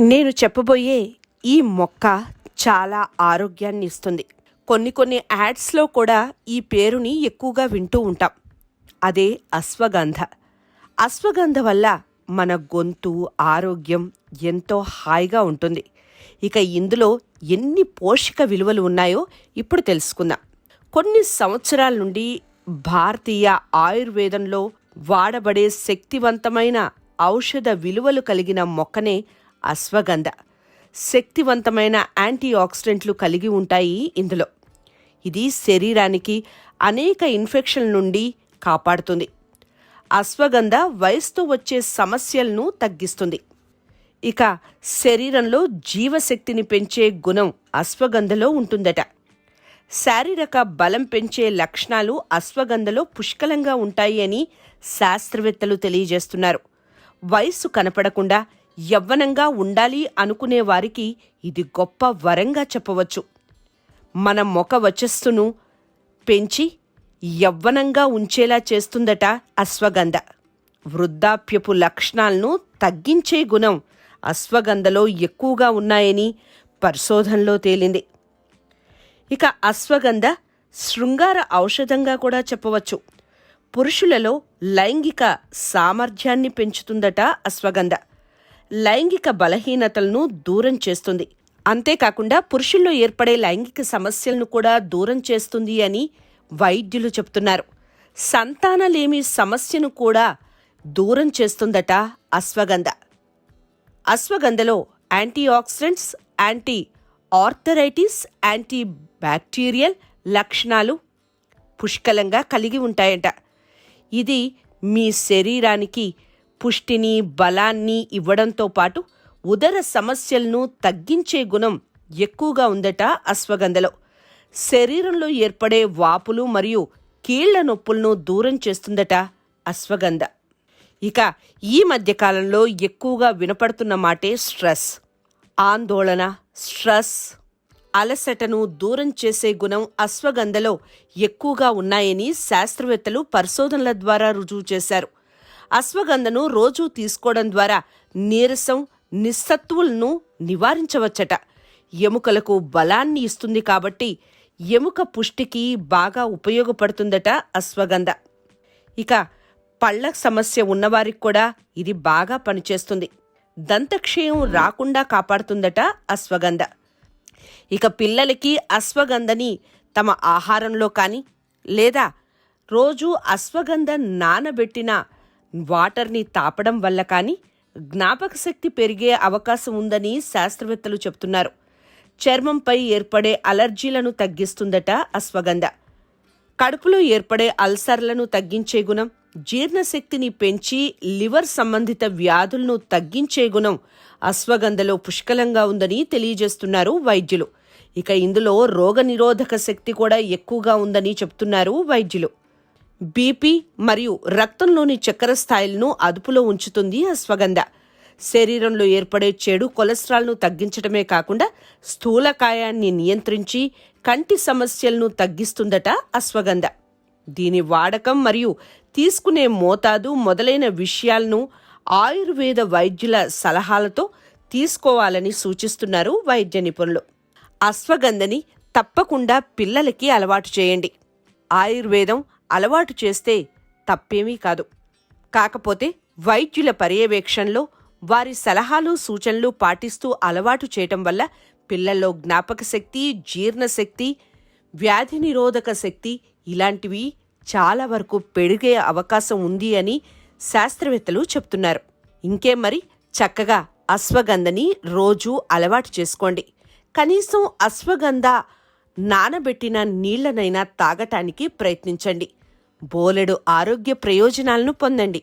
నేను చెప్పబోయే ఈ మొక్క చాలా ఆరోగ్యాన్ని ఇస్తుంది. కొన్ని కొన్ని యాడ్స్లో కూడా ఈ పేరుని ఎక్కువగా వింటూ ఉంటాం. అదే అశ్వగంధ. అశ్వగంధ వల్ల మన గొంతు ఆరోగ్యం ఎంతో హాయిగా ఉంటుంది. ఇక ఇందులో ఎన్ని పోషక విలువలు ఉన్నాయో ఇప్పుడు తెలుసుకుందాం. కొన్ని సంవత్సరాల నుండి భారతీయ ఆయుర్వేదంలో వాడబడే శక్తివంతమైన ఔషధ విలువలు కలిగిన మొక్కనే అశ్వగంధ. శక్తివంతమైన యాంటీ ఆక్సిడెంట్లు కలిగి ఉంటాయి ఇందులో. ఇది శరీరానికి అనేక ఇన్ఫెక్షన్ల నుండి కాపాడుతుంది. అశ్వగంధ వయసుతో వచ్చే సమస్యలను తగ్గిస్తుంది. ఇక శరీరంలో జీవశక్తిని పెంచే గుణం అశ్వగంధలో ఉంటుందట. శారీరక బలం పెంచే లక్షణాలు అశ్వగంధలో పుష్కలంగా ఉంటాయి అని శాస్త్రవేత్తలు తెలియజేస్తున్నారు. వయస్సు కనపడకుండా యవ్వనంగా ఉండాలి అనుకునే వారికి ఇది గొప్ప వరంగా చెప్పవచ్చు. మన మొక వచస్సును పెంచి యవ్వనంగా ఉంచేలా చేస్తుందట అశ్వగంధ. వృద్ధాప్యపు లక్షణాలను తగ్గించే గుణం అశ్వగంధలో ఎక్కువగా ఉన్నాయని పరిశోధనలో తేలింది. ఇక అశ్వగంధ శృంగార ఔషధంగా కూడా చెప్పవచ్చు. పురుషులలో లైంగిక సామర్థ్యాన్ని పెంచుతుందట అశ్వగంధ. లైంగిక బలహీనతలను దూరం చేస్తుంది. అంతేకాకుండా పురుషుల్లో ఏర్పడే లైంగిక సమస్యలను కూడా దూరం చేస్తుంది అని వైద్యులు చెప్తున్నారు. సంతానలేమి సమస్యను కూడా దూరం చేస్తుందట అశ్వగంధ. అశ్వగంధలో antioxidants anti arthritis antibacterial లక్షణాలు పుష్కలంగా కలిగి ఉంటాయట. ఇది మీ శరీరానికి పుష్టిని బలాన్ని ఇవ్వడంతో పాటు ఉదర సమస్యలను తగ్గించే గుణం ఎక్కువగా ఉందట అశ్వగంధలో. శరీరంలో ఏర్పడే వాపులు మరియు కీళ్ళ నొప్పులను దూరం చేస్తుందట అశ్వగంధ. ఇక ఈ మధ్యకాలంలో ఎక్కువగా వినపడుతున్న మాటే స్ట్రెస్. ఆందోళన స్ట్రెస్ అలసటను దూరం చేసే గుణం అశ్వగంధలో ఎక్కువగా ఉన్నాయని శాస్త్రవేత్తలు పరిశోధనల ద్వారా రుజువు చేశారు. అశ్వగంధను రోజూ తీసుకోవడం ద్వారా నీరసం నిస్సత్వులను నివారించవచ్చట. ఎముకలకు బలాన్ని ఇస్తుంది కాబట్టి ఎముక పుష్టికి బాగా ఉపయోగపడుతుందట అశ్వగంధ. ఇక పళ్ళ సమస్య ఉన్నవారికి కూడా ఇది బాగా పనిచేస్తుంది. దంతక్షయం రాకుండా కాపాడుతుందట అశ్వగంధ. ఇక పిల్లలకి అశ్వగంధని తమ ఆహారంలో కానీ లేదా రోజు అశ్వగంధ నానబెట్టిన వాటర్ని తాపడం వల్ల కానీ జ్ఞాపక శక్తి పెరిగే అవకాశం ఉందని శాస్త్రవేత్తలు చెప్తున్నారు చర్మంపై ఏర్పడే అలర్జీలను తగ్గిస్తుందట అశ్వగంధ. కడుపులో ఏర్పడే అల్సర్లను తగ్గించే గుణం జీర్ణశక్తిని పెంచి లివర్ సంబంధిత వ్యాధులను తగ్గించే గుణం అశ్వగంధలో పుష్కలంగా ఉందని తెలియజేస్తున్నారు వైద్యులు. ఇక ఇందులో రోగనిరోధక శక్తి కూడా ఎక్కువగా ఉందని చెప్తున్నారు వైద్యులు. బీపీ మరియు రక్తంలోని చక్కెర స్థాయిలను అదుపులో ఉంచుతుంది అశ్వగంధ శరీరంలో ఏర్పడే చెడు కొలెస్ట్రాల్ను తగ్గించడమే కాకుండా స్థూలకాయాన్ని నియంత్రించి కంటి సమస్యలను తగ్గిస్తుందట అశ్వగంధ దీని వాడకం మరియు తీసుకునే మోతాదు మొదలైన విషయాలను ఆయుర్వేద వైద్యుల సలహాలతో తీసుకోవాలని సూచిస్తున్నారు వైద్య నిపుణులు. అశ్వగంధని తప్పకుండా పిల్లలకి అలవాటు చేయండి. ఆయుర్వేదం అలవాటు చేస్తే తప్పేమీ కాదు. కాకపోతే వైద్యుల పర్యవేక్షణలో వారి సలహాలు సూచనలు పాటిస్తూ అలవాటు చేయటం వల్ల పిల్లల్లో జ్ఞాపక శక్తి జీర్ణశక్తి వ్యాధి నిరోధక శక్తి ఇలాంటివి చాలా వరకు పెరిగే అవకాశం ఉంది అని శాస్త్రవేత్తలు చెప్తున్నారు. ఇంకే మరి చక్కగా అశ్వగంధని రోజూ అలవాటు చేసుకోండి. కనీసం అశ్వగంధ నానబెట్టిన నీళ్ళనైనా తాగటానికి ప్రయత్నించండి. బోలెడు ఆరోగ్య ప్రయోజనాలను పొందండి.